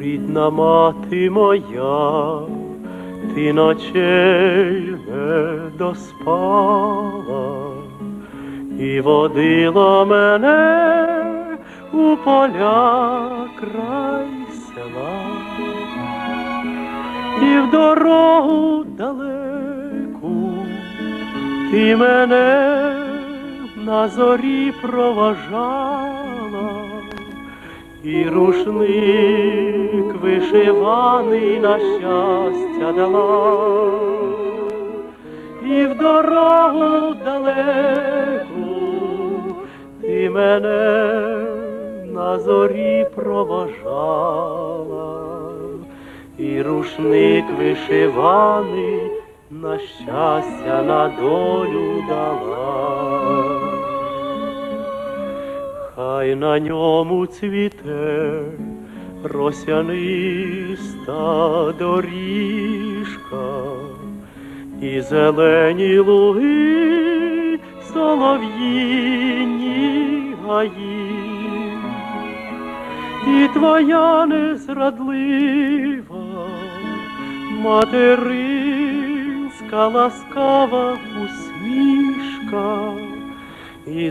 Рідна мати моя, ти ночей не доспала і водила мене у поля край села, і в дорогу далеку ти мене на зорі проважала і рушник вишиваний на щастя дала, і в дорогу далеку ти мене на зорі проважала, і рушник вишиваний на щастя на долю дала. Хай на ньому цвіте росяниста доріжка, і зелені луги, солов'їні гаї, і твоя незрадлива материнська ласкава усмішка і